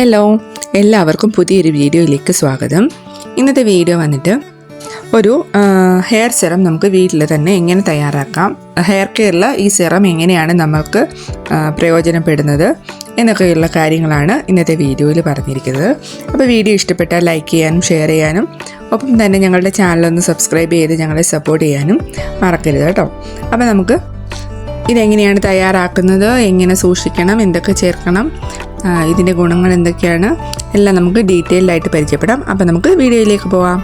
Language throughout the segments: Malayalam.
ഹലോ എല്ലാവർക്കും പുതിയൊരു വീഡിയോയിലേക്ക് സ്വാഗതം. ഇന്നത്തെ വീഡിയോ വന്നിട്ട് ഒരു ഹെയർ സെറം നമുക്ക് വീട്ടിൽ തന്നെ എങ്ങനെ തയ്യാറാക്കാം ഹെയർ കെയറിൽ ഈ സെറം എങ്ങനെയാണ് നമുക്ക് പ്രയോജനപ്പെടുന്നത് എന്നൊക്കെയുള്ള കാര്യങ്ങളാണ് ഇന്നത്തെ വീഡിയോയിൽ പറഞ്ഞിരിക്കുന്നത്. അപ്പോൾ വീഡിയോ ഇഷ്ടപ്പെട്ടാൽ ലൈക്ക് ചെയ്യാനും ഷെയർ ചെയ്യാനും ഒപ്പം തന്നെ ഞങ്ങളുടെ ചാനലൊന്ന് സബ്സ്ക്രൈബ് ചെയ്ത് ഞങ്ങളെ സപ്പോർട്ട് ചെയ്യാനും മറക്കരുത് കേട്ടോ. അപ്പോൾ നമുക്ക് ഇതെങ്ങനെയാണ് തയ്യാറാക്കുന്നത് എങ്ങനെ സൂക്ഷിക്കണം എന്തൊക്കെ ചേർക്കണം ഇതിന്റെ ഗുണങ്ങൾ എന്തൊക്കെയാണ്? എല്ലാം നമുക്ക് ഡീറ്റെയിൽഡ് ആയിട്ട് പരിചയപ്പെടാം. അപ്പോൾ നമുക്ക് വീഡിയോയിലേക്ക് പോവാം.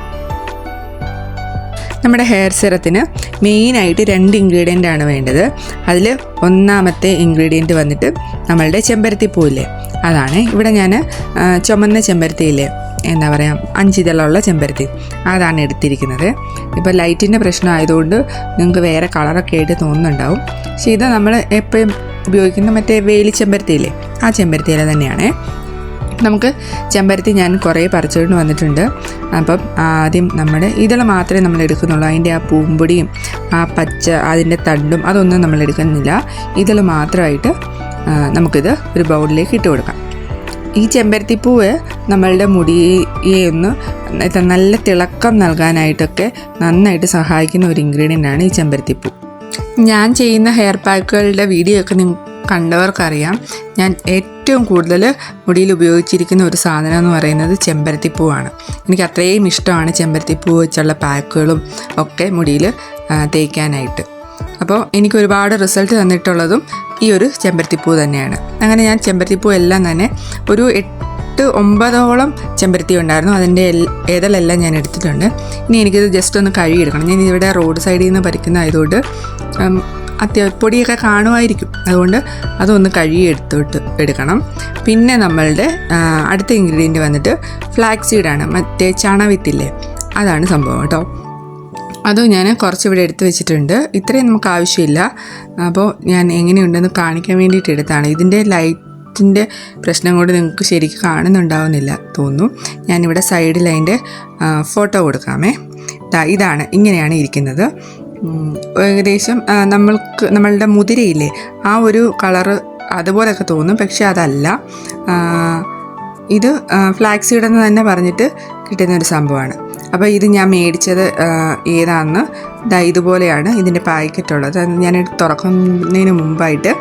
നമ്മുടെ ഹെയർ സിറത്തിന് മെയിനായിട്ട് രണ്ട് ഇൻഗ്രീഡിയന്റ് ആണ് വേണ്ടത്. അതിൽ ഒന്നാമത്തെ ഇൻഗ്രീഡിയന്റ് വന്നിട്ട് നമ്മളുടെ ചെമ്പരത്തിപ്പൂവില്ലേ? അതാണ് ഇവിടെ ഞാൻ ചുമന്ന ചെമ്പരത്തിയില്ലേ? എന്താ പറയുക അഞ്ചിതളമുള്ള ചെമ്പരത്തി. അതാണ് എടുത്തിരിക്കുന്നത്. ഇപ്പോൾ ലൈറ്റിന്റെ പ്രശ്നം ആയതുകൊണ്ട് നിങ്ങൾക്ക് വേറെ കളറൊക്കെ ആയിട്ട് തോന്നുന്നുണ്ടാവും. പക്ഷേ ഇത് നമ്മൾ എപ്പോഴും ഉപയോഗിക്കുന്ന മറ്റേ വേലി ചെമ്പരത്തിയില്ലേ ആ ചെമ്പരത്തിയില തന്നെയാണ്. നമുക്ക് ചെമ്പരത്തി ഞാൻ കുറേ പറിച്ചുകൊണ്ട് വന്നിട്ടുണ്ട്. അപ്പം ആദ്യം നമ്മൾ ഇതള മാത്രമേ നമ്മൾ എടുക്കുന്നുള്ളൂ. അതിന്റെ ആ പൂമ്പൊടിയും ആ പച്ച അതിന്റെ തണ്ടും അതൊന്നും നമ്മൾ എടുക്കുന്നില്ല. ഇതള മാത്രമായിട്ട് നമുക്കിത് ഒരു ബൗളിലേക്ക് ഇട്ട് കൊടുക്കാം. ഈ ചെമ്പരത്തിപ്പൂവ് നമ്മളുടെ മുടിയെ ഒന്ന് നല്ല തിളക്കം നൽകാനായിട്ടൊക്കെ നന്നായിട്ട് സഹായിക്കുന്ന ഒരു ഇൻഗ്രീഡിയന്റ് ആണ് ഈ ചെമ്പരത്തിപ്പൂ. ഞാൻ ചെയ്യുന്ന ഹെയർ പാക്കുകളുടെ വീഡിയോ ഒക്കെ നിങ്ങൾ കണ്ടവർക്കറിയാം. ഞാൻ ഏറ്റവും കൂടുതൽ മുടിയിൽ ഉപയോഗിച്ചിരിക്കുന്ന ഒരു സാധനം എന്ന് പറയുന്നത് ചെമ്പരത്തിപ്പൂവാണ്. എനിക്ക് അത്രയും ഇഷ്ടമാണ് ചെമ്പരത്തിപ്പൂ വെച്ചുള്ള പാക്കുകളും ഒക്കെ മുടിയിൽ തേക്കാനായിട്ട് അപ്പോൾ എനിക്ക് ഒരുപാട് റിസൾട്ട് തന്നിട്ടുള്ളതും ഈ ഒരു ചെമ്പരത്തിപ്പൂ തന്നെയാണ്. അങ്ങനെ ഞാൻ ചെമ്പരത്തിപ്പൂ എല്ലാം തന്നെ ഒരു എട്ട് ഒമ്പതോളം ചെമ്പരത്തി ഉണ്ടായിരുന്നു. അതിന്റെ എൽ- ഏതെല്ലാം ഞാൻ എടുത്തിട്ടുണ്ട്. ഇനി എനിക്കിത് ജസ്റ്റ് ഒന്ന് കഴുകിയെടുക്കണം. ഞാൻ ഇവിടെ റോഡ് സൈഡിൽ നിന്ന് പറിക്കുന്നതായതുകൊണ്ട് ആയതുകൊണ്ട് അത്യാ പൊടിയൊക്കെ കാണുമായിരിക്കും. അതുകൊണ്ട് അതൊന്ന് കഴുകി എടുത്തിട്ട് എടുക്കണം. പിന്നെ നമ്മളുടെ അടുത്ത ഇൻഗ്രീഡിയന്റ് വന്നിട്ട് ഫ്ലാക്സ് സീഡാണ് മറ്റേ ചണവിത്തില്ലേ അതാണ് സംഭവം കേട്ടോ. അത് ഞാൻ കുറച്ച് ഇവിടെ എടുത്ത് വെച്ചിട്ടുണ്ട്. ഇത്രയും നമുക്ക് ആവശ്യമില്ല. അപ്പോൾ ഞാൻ എങ്ങനെയുണ്ടെന്ന് കാണിക്കാൻ വേണ്ടിയിട്ട് എടുത്താണ്. ഇതിന്റെ ലൈറ്റിന്റെ പ്രശ്നം കൊണ്ട് നിങ്ങൾക്ക് ശരിക്കും കാണുന്നുണ്ടാവുന്നില്ല തോന്നുന്നു. ഞാനിവിടെ സൈഡിൽ അതിന്റെ ഫോട്ടോ കൊടുക്കാമേ. ഇതാണ് ഇങ്ങനെയാണ് ഇരിക്കുന്നത്. ഏകദേശം നമ്മൾക്ക് നമ്മളുടെ മുതിരയില്ലേ ആ ഒരു കളറ് അതുപോലെയൊക്കെ തോന്നും. പക്ഷെ അതല്ല. ഇത് ഫ്ലാക്സ് എന്ന് തന്നെ പറഞ്ഞിട്ട് കിട്ടുന്ന ഒരു സംഭവമാണ്. അപ്പോൾ ഇത് ഞാൻ മേടിച്ചത് ഏതാണെന്ന് ഇതാ ഇതുപോലെയാണ് ഇതിന്റെ പാക്കറ്റുള്ളത്. അത് ഞാൻ തുറക്കുന്നതിന് മുമ്പായിട്ട്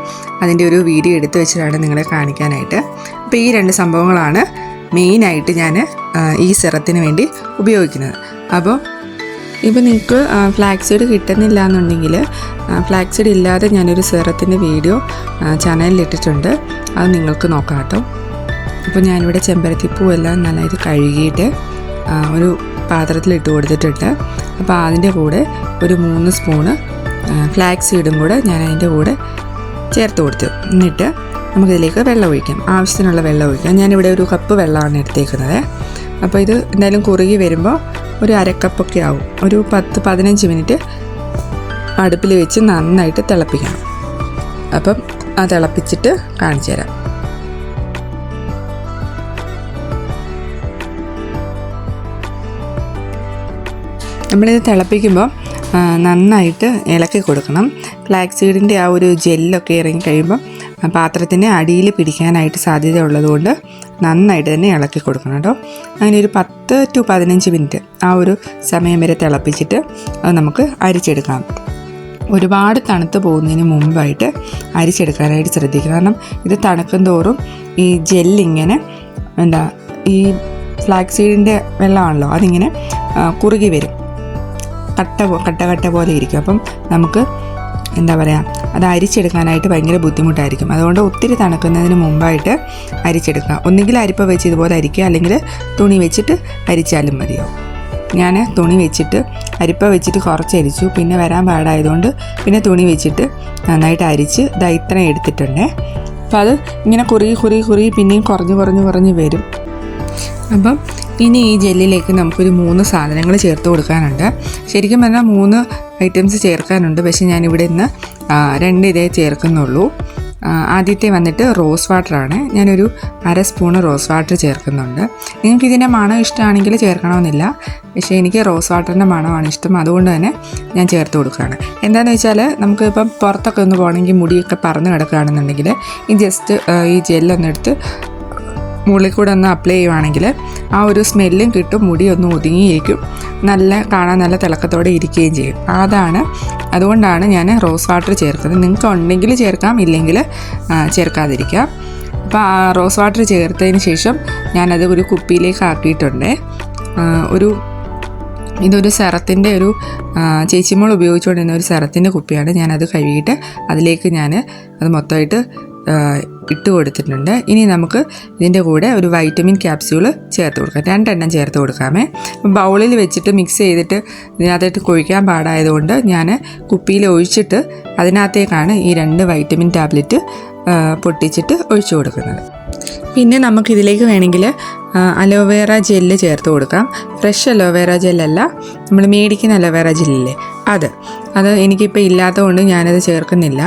അതിന്റെ ഒരു വീഡിയോ എടുത്തു വെച്ചിട്ടാണ് നിങ്ങളെ കാണിക്കാനായിട്ട്. അപ്പോൾ ഈ രണ്ട് സംഭവങ്ങളാണ് മെയിനായിട്ട് ഞാൻ ഈ സിറത്തിന് വേണ്ടി ഉപയോഗിക്കുന്നത്. അപ്പോൾ ഇപ്പോൾ നിങ്ങൾക്ക് ഫ്ലാക്സ് സീഡ് കിട്ടുന്നില്ല എന്നുണ്ടെങ്കിൽ ഫ്ലാക്സ് സീഡ് ഇല്ലാതെ ഞാനൊരു സിറത്തിന്റെ വീഡിയോ ചാനലിൽ ഇട്ടിട്ടുണ്ട്. അത് നിങ്ങൾക്ക് നോക്കാം കേട്ടോ. അപ്പോൾ ഞാനിവിടെ ചെമ്പരത്തിപ്പൂ എല്ലാം നന്നായിട്ട് കഴുകിയിട്ട് ഒരു പാത്രത്തിൽ ഇട്ട് കൊടുത്തിട്ടുണ്ട്. അപ്പോൾ അതിന്റെ കൂടെ ഒരു മൂന്ന് സ്പൂണ് ഫ്ലാക്സ് സീഡും കൂടെ ഞാൻ അതിന്റെ കൂടെ ചേർത്ത് കൊടുത്തു. എന്നിട്ട് നമുക്കിതിലേക്ക് വെള്ളം ഒഴിക്കാം. ആവശ്യത്തിനുള്ള വെള്ളം ഒഴിക്കാം. ഞാനിവിടെ ഒരു കപ്പ് വെള്ളമാണ് എടുത്തേക്കുന്നത്. അപ്പോൾ ഇത് എന്തായാലും കുറുകി വരുമ്പോൾ ഒരു അരക്കപ്പൊക്കെ ആവും. ഒരു പത്ത് പതിനഞ്ച് മിനിറ്റ് അടുപ്പിൽ വെച്ച് നന്നായിട്ട് തിളപ്പിക്കണം. അപ്പം ആ തിളപ്പിച്ചിട്ട് കാണിച്ചു തരാം. നമ്മളിത് തിളപ്പിക്കുമ്പോൾ നന്നായിട്ട് ഇളക്കി കൊടുക്കണം. ഫ്ലാക്സ് സീഡിന്റെ ആ ഒരു ജെല്ലൊക്കെ ഇറങ്ങി കഴിയുമ്പോൾ പാത്രത്തിന് അടിയിൽ പിടിക്കാനായിട്ട് സാധ്യത ഉള്ളതുകൊണ്ട് നന്നായിട്ട് തന്നെ ഇളക്കി കൊടുക്കണം കേട്ടോ. അങ്ങനെ ഒരു പത്ത് ടു പതിനഞ്ച് മിനിറ്റ് ആ ഒരു സമയം വരെ തിളപ്പിച്ചിട്ട് അത് നമുക്ക് അരിച്ചെടുക്കാം. ഒരുപാട് തണുത്ത് പോകുന്നതിന് മുമ്പായിട്ട് അരിച്ചെടുക്കാനായിട്ട് ശ്രദ്ധിക്കുക. കാരണം ഇത് തണുക്കും തോറും ഈ ജെല്ലിങ്ങനെ എന്താ ഈ ഫ്ലാക്സീഡിന്റെ വെള്ളമാണല്ലോ അതിങ്ങനെ കുറുകി വരും. കട്ട പോ- കട്ട കട്ട പോലെ ഇരിക്കും. അപ്പം നമുക്ക് എന്താ പറയുക അത് അരിച്ചെടുക്കാനായിട്ട് ഭയങ്കര ബുദ്ധിമുട്ടായിരിക്കും. അതുകൊണ്ട് ഒത്തിരി തണുക്കുന്നതിന് മുമ്പായിട്ട് അരിച്ചെടുക്കുക. ഒന്നുകിൽ അരിപ്പ വെച്ച് ഇതുപോലെ അരിക്കുക അല്ലെങ്കിൽ തുണി വെച്ചിട്ട് അരിച്ചാലും മതിയോ ഞാൻ തുണി വെച്ചിട്ട് അരിപ്പ വെച്ചിട്ട് കുറച്ച് അരിച്ചു. പിന്നെ വരാൻ പാടായതുകൊണ്ട് പിന്നെ തുണി വെച്ചിട്ട് നന്നായിട്ട് അരിച്ച് ഇത്രയും എടുത്തിട്ടുണ്ടേ. അപ്പോൾ അത് ഇങ്ങനെ കുറുകി കുറുകി കുറുകി പിന്നെയും കുറഞ്ഞ് കുറഞ്ഞ് കുറഞ്ഞ് വരും. അപ്പം ഇനി ഈ ജെല്ലിലേക്ക് നമുക്കൊരു മൂന്ന് സാധനങ്ങൾ ചേർത്ത് കൊടുക്കാനുണ്ട്. ശരിക്കും പറഞ്ഞാൽ മൂന്ന് ഐറ്റംസ് ചേർക്കാനുണ്ട്. പക്ഷേ ഞാനിവിടെ നിന്ന് രണ്ട് ഇതേ ചേർക്കുന്നുള്ളൂ. ആദ്യത്തെ വന്നിട്ട് റോസ് വാട്ടറാണ് ഞാനൊരു അര സ്പൂണ് റോസ് വാട്ടർ ചേർക്കുന്നുണ്ട്. നിങ്ങൾക്ക് ഇതിന്റെ മണം ഇഷ്ടമാണെങ്കിൽ ചേർക്കണമെന്നില്ല. പക്ഷേ എനിക്ക് റോസ് വാട്ടറിന്റെ മണമാണ് ഇഷ്ടം. അതുകൊണ്ട് തന്നെ ഞാൻ ചേർത്ത് കൊടുക്കുകയാണ്. എന്താണെന്ന് വെച്ചാൽ നമുക്ക് ഇപ്പം പുറത്തൊക്കെ ഒന്ന് പോകണമെങ്കിൽ മുടിയൊക്കെ പറന്ന് കിടക്കുകയാണെന്നുണ്ടെങ്കിൽ ഈ ജസ്റ്റ് ഈ ജെല്ലൊന്നെടുത്ത് മുകളിൽ കൂടെ ഒന്ന് അപ്ലൈ ചെയ്യുവാണെങ്കിൽ ആ ഒരു സ്മെല്ലും കിട്ടും മുടി ഒന്ന് ഒതുങ്ങിയിരിക്കും. നല്ല കാണാൻ നല്ല തിളക്കത്തോടെ ഇരിക്കുകയും ചെയ്യും. അതാണ് അതുകൊണ്ടാണ് ഞാൻ റോസ് വാട്ടർ ചേർക്കുന്നത്. നിങ്ങൾക്ക് ഉണ്ടെങ്കിൽ ചേർക്കാം ഇല്ലെങ്കിൽ ചേർക്കാതിരിക്കാം അപ്പോൾ ആ റോസ് വാട്ടർ ചേർത്തതിന് ശേഷം ഞാനത് ഒരു കുപ്പിയിലേക്ക് ആക്കിയിട്ടുണ്ട്. ഒരു ഇതൊരു സെറത്തിന്റെ ഒരു ചേച്ചിമോൾ ഉപയോഗിച്ചുകൊണ്ടിരുന്ന ഒരു സെറത്തിന്റെ കുപ്പിയാണ്. ഞാനത് കഴുകിയിട്ട് അതിലേക്ക് ഞാൻ അത് മൊത്തമായിട്ട് ഇട്ട് കൊടുത്തിട്ടുണ്ട്. ഇനി നമുക്ക് ഇതിന്റെ കൂടെ ഒരു വൈറ്റമിൻ ക്യാപ്സ്യൂൾ ചേർത്ത് കൊടുക്കാം. രണ്ടെണ്ണം ചേർത്ത് കൊടുക്കാമേ. ബൗളിൽ വെച്ചിട്ട് മിക്സ് ചെയ്തിട്ട് ഇതിനകത്തേക്ക് കൊഴിക്കാൻ പാടായതുകൊണ്ട് ഞാൻ കുപ്പിയിൽ ഒഴിച്ചിട്ട് അതിനകത്തേക്കാണ് ഈ രണ്ട് വൈറ്റമിൻ ടാബ്ലറ്റ് പൊട്ടിച്ചിട്ട് ഒഴിച്ചു കൊടുക്കുന്നത്. പിന്നെ നമുക്കിതിലേക്ക് വേണമെങ്കിൽ അലോവേറ ജെല്ല് ചേർത്ത് കൊടുക്കാം. ഫ്രഷ് അലോവേറ ജെല്ലല്ല നമ്മൾ മേടിക്കുന്ന അലോവേറ ജെല്ലില്ലേ അത്. അത് എനിക്കിപ്പോൾ ഇല്ലാത്തതുകൊണ്ട് ഞാനത് ചേർക്കുന്നില്ല.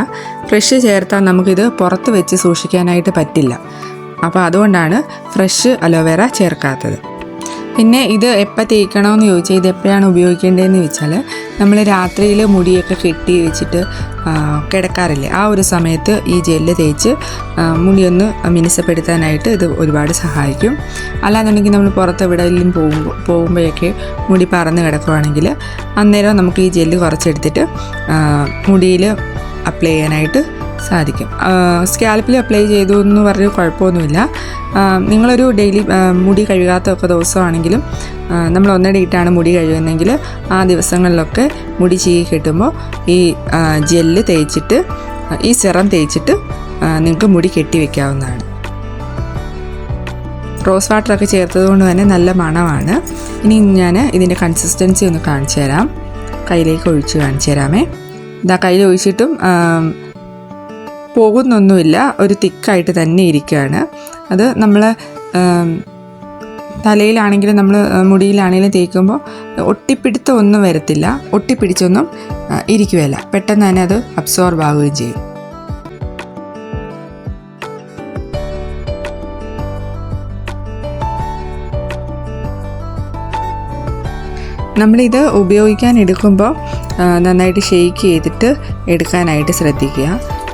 ഫ്രഷ് ചേർത്താൽ നമുക്കിത് പുറത്ത് വെച്ച് സൂക്ഷിക്കാനായിട്ട് പറ്റില്ല. അപ്പോൾ അതുകൊണ്ടാണ് ഫ്രഷ് അലോവേറ ചേർക്കാത്തത്. പിന്നെ ഇത് എപ്പോൾ തേക്കണമെന്ന് ചോദിച്ചാൽ ഇത് എപ്പോഴാണ് ഉപയോഗിക്കേണ്ടതെന്ന് ചോദിച്ചാൽ നമ്മൾ രാത്രിയിൽ മുടിയൊക്കെ കെട്ടി വെച്ചിട്ട് കിടക്കാറില്ലേ? ആ ഒരു സമയത്ത് ഈ ജെല്ല് തേച്ച് മുടിയൊന്ന് മിനുസപ്പെടുത്താനായിട്ട് ഇത് ഒരുപാട് സഹായിക്കും. അല്ലാന്നുണ്ടെങ്കിൽ നമ്മൾ പുറത്ത് എവിടെയെങ്കിലും പോകുമ്പോൾ പോകുമ്പോഴൊക്കെ മുടി പറന്ന് കിടക്കുവാണെങ്കിൽ അന്നേരം നമുക്ക് ഈ ജെല്ല് കുറച്ചെടുത്തിട്ട് മുടിയിൽ അപ്ലൈ ചെയ്യാനായിട്ട് സാധിക്കും. സ്കാൽപ്പിൽ അപ്ലൈ ചെയ്തു എന്ന് പറഞ്ഞ് കുഴപ്പമൊന്നുമില്ല. നിങ്ങളൊരു ഡെയിലി മുടി കഴുകാത്തൊക്കെ ദിവസമാണെങ്കിലും നമ്മൾ നമ്മൾ ഒന്നടിയിട്ടാണ് മുടി കഴുകുന്നതെങ്കിൽ ആ ദിവസങ്ങളിലൊക്കെ മുടി ചീകി കെട്ടുമ്പോൾ ഈ ജെല്ല് തേച്ചിട്ട് ഈ സിറം തേച്ചിട്ട് നിങ്ങൾക്ക് മുടി കെട്ടി വെക്കാവുന്നതാണ്. റോസ് വാട്ടറൊക്കെ ചേർത്തത് കൊണ്ട് തന്നെ നല്ല മണമാണ്. ഇനി ഞാൻ ഇതിന്റെ കൺസിസ്റ്റൻസി ഒന്ന് കാണിച്ചു തരാം. കയ്യിലേക്ക് ഒഴിച്ച് കാണിച്ചു തരാമേ. ഇതാ കയ്യിൽ ഒഴിച്ചിട്ടും പോകുന്നൊന്നുമില്ല. ഒരു തിക്കായിട്ട് തന്നെ ഇരിക്കുകയാണ്. അത് നമ്മൾ തലയിലാണെങ്കിലും നമ്മൾ മുടിയിലാണെങ്കിലും തേക്കുമ്പോൾ ഒട്ടിപ്പിടുത്തം ഒന്നും വരത്തില്ല. ഒട്ടിപ്പിടിച്ചൊന്നും ഇരിക്കുകയല്ല. പെട്ടെന്ന് തന്നെ അത് അബ്സോർബ് ആവുകയും ചെയ്യും. നമ്മളിത് ഉപയോഗിക്കാൻ എടുക്കുമ്പോൾ നന്നായിട്ട് ഷെയ്ക്ക് ചെയ്തിട്ട് എടുക്കാനായിട്ട് ശ്രദ്ധിക്കുക.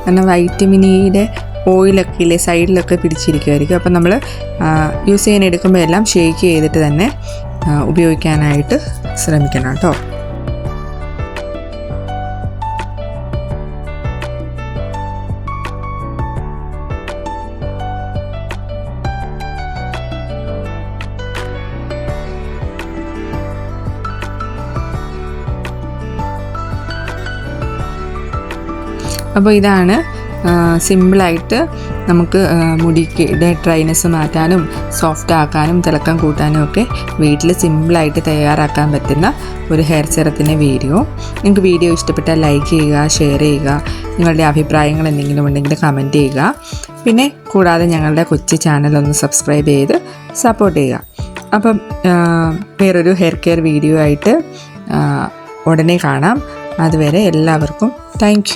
കാരണം വൈറ്റമിൻ ഇയുടെ ഓയിലൊക്കെ ഇല്ലേ സൈഡിലൊക്കെ പിടിച്ചിരിക്കുമായിരിക്കും അപ്പം നമ്മൾ യൂസ് ചെയ്യാൻ എടുക്കുമ്പോൾ എല്ലാം ഷേക്ക് ചെയ്തിട്ട് തന്നെ ഉപയോഗിക്കാനായിട്ട് ശ്രമിക്കണം കേട്ടോ. അപ്പോൾ ഇതാണ് സിമ്പിളായിട്ട് നമുക്ക് മുടിക്ക് ഡ്രൈനെസ് മാറ്റാനും സോഫ്റ്റ് ആക്കാനും തിളക്കം കൂട്ടാനും ഒക്കെ വീട്ടിൽ സിമ്പിളായിട്ട് തയ്യാറാക്കാൻ പറ്റുന്ന ഒരു ഹെയർ സെറത്തിന്റെ വീഡിയോ. നിങ്ങൾക്ക് വീഡിയോ ഇഷ്ടപ്പെട്ടാൽ ലൈക്ക് ചെയ്യുക ഷെയർ ചെയ്യുക നിങ്ങളുടെ അഭിപ്രായങ്ങൾ എന്തെങ്കിലും ഉണ്ടെങ്കിൽ കമന്റ് ചെയ്യുക. പിന്നെ കൂടാതെ ഞങ്ങളുടെ കൊച്ചു ചാനൽ ഒന്ന് സബ്സ്ക്രൈബ് ചെയ്ത് സപ്പോർട്ട് ചെയ്യുക. അപ്പം വേറൊരു ഹെയർ കെയർ വീഡിയോ ആയിട്ട് ഉടനെ കാണാം. അതുവരെ എല്ലാവർക്കും താങ്ക്